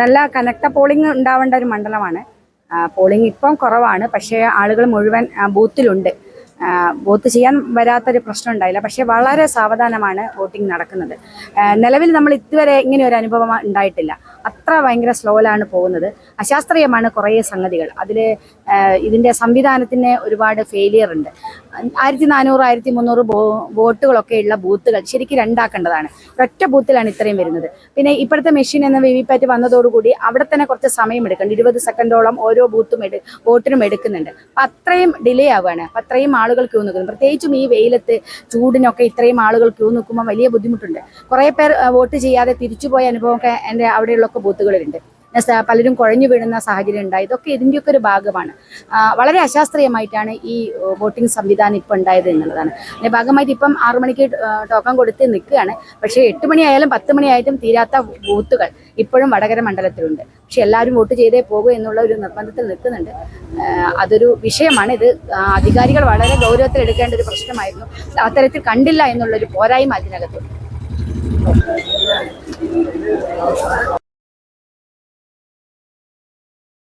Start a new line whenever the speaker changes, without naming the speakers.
നല്ല കനക്ത പോളിംഗ് ഉണ്ടാവേണ്ട ഒരു മണ്ഡലമാണ്. പോളിംഗ് ഇപ്പം കുറവാണ്. പക്ഷേ ആളുകൾ മുഴുവൻ ബൂത്തിലുണ്ട്. വോട്ട് ചെയ്യാൻ വരാത്തൊരു പ്രശ്നം ഉണ്ടായില്ല. പക്ഷേ വളരെ സാവധാനമാണ് വോട്ടിംഗ് നടക്കുന്നത്. നിലവിൽ നമ്മൾ ഇതുവരെ ഇങ്ങനെ ഒരു അനുഭവം ഉണ്ടായിട്ടില്ല. അത്ര ഭയങ്കര സ്ലോയിലാണ് പോകുന്നത്. അശാസ്ത്രീയമാണ് കുറേ സംഗതികൾ. അതിൽ ഇതിന്റെ സംവിധാനത്തിന് ഒരുപാട് ഫെയിലിയർ ഉണ്ട്. ആയിരത്തി നാനൂറ് ആയിരത്തി മുന്നൂറ് വോട്ടുകളൊക്കെ ഉള്ള ബൂത്തുകൾ ശരിക്കും രണ്ടാക്കേണ്ടതാണ്. ഒറ്റ ബൂത്തിലാണ് ഇത്രയും വരുന്നത്. പിന്നെ ഇപ്പോഴത്തെ മെഷീൻ എന്ന വി വി പാറ്റ് വന്നതോടുകൂടി അവിടെ തന്നെ കുറച്ച് സമയം എടുക്കുന്നുണ്ട്. ഇരുപത് സെക്കൻഡോളം ഓരോ ബൂത്തും എടു വോട്ടിനും എടുക്കുന്നുണ്ട്. അപ്പം അത്രയും ഡിലേ ആവുകയാണ്. അപ്പം അത്രയും ആളുകൾ ക്യൂ നിൽക്കുന്നു. പ്രത്യേകിച്ചും ഈ വെയിലത്ത് ചൂടിനൊക്കെ ഇത്രയും ആളുകൾ ക്യൂ നിൽക്കുമ്പോൾ വലിയ ബുദ്ധിമുട്ടുണ്ട്. കുറേ പേർ വോട്ട് ചെയ്യാതെ തിരിച്ചുപോയ അനുഭവമൊക്കെ എന്റെ അവിടെയുള്ളൊക്കെ ബൂത്തുകളിലുണ്ട്. പലരും കുഴഞ്ഞു വീഴുന്ന സാഹചര്യം ഉണ്ടായി. ഇതൊക്കെ ഇതിന്റെയൊക്കെ ഒരു ഭാഗമാണ്. വളരെ അശാസ്ത്രീയമായിട്ടാണ് ഈ വോട്ടിംഗ് സംവിധാനം ഇപ്പം ഉണ്ടായത് എന്നുള്ളതാണ്. അതിന്റെ ഭാഗമായിട്ട് ഇപ്പം ആറു മണിക്ക് ടോക്കൺ കൊടുത്ത് നിൽക്കുകയാണ്. പക്ഷേ എട്ട് മണിയായാലും പത്ത് മണിയായിട്ടും തീരാത്ത ബൂത്തുകൾ ഇപ്പോഴും വടകര മണ്ഡലത്തിലുണ്ട്. പക്ഷെ എല്ലാവരും വോട്ട് ചെയ്തേ പോകൂ എന്നുള്ള ഒരു നിർബന്ധത്തിൽ നിൽക്കുന്നുണ്ട്. അതൊരു വിഷയമാണ്. ഇത് അധികാരികൾ വളരെ ഗൗരവത്തിൽ എടുക്കേണ്ട ഒരു പ്രശ്നമായിരുന്നു. അത്തരത്തിൽ കണ്ടില്ല എന്നുള്ളൊരു പോരായ്മ അതിനകത്തുണ്ട്.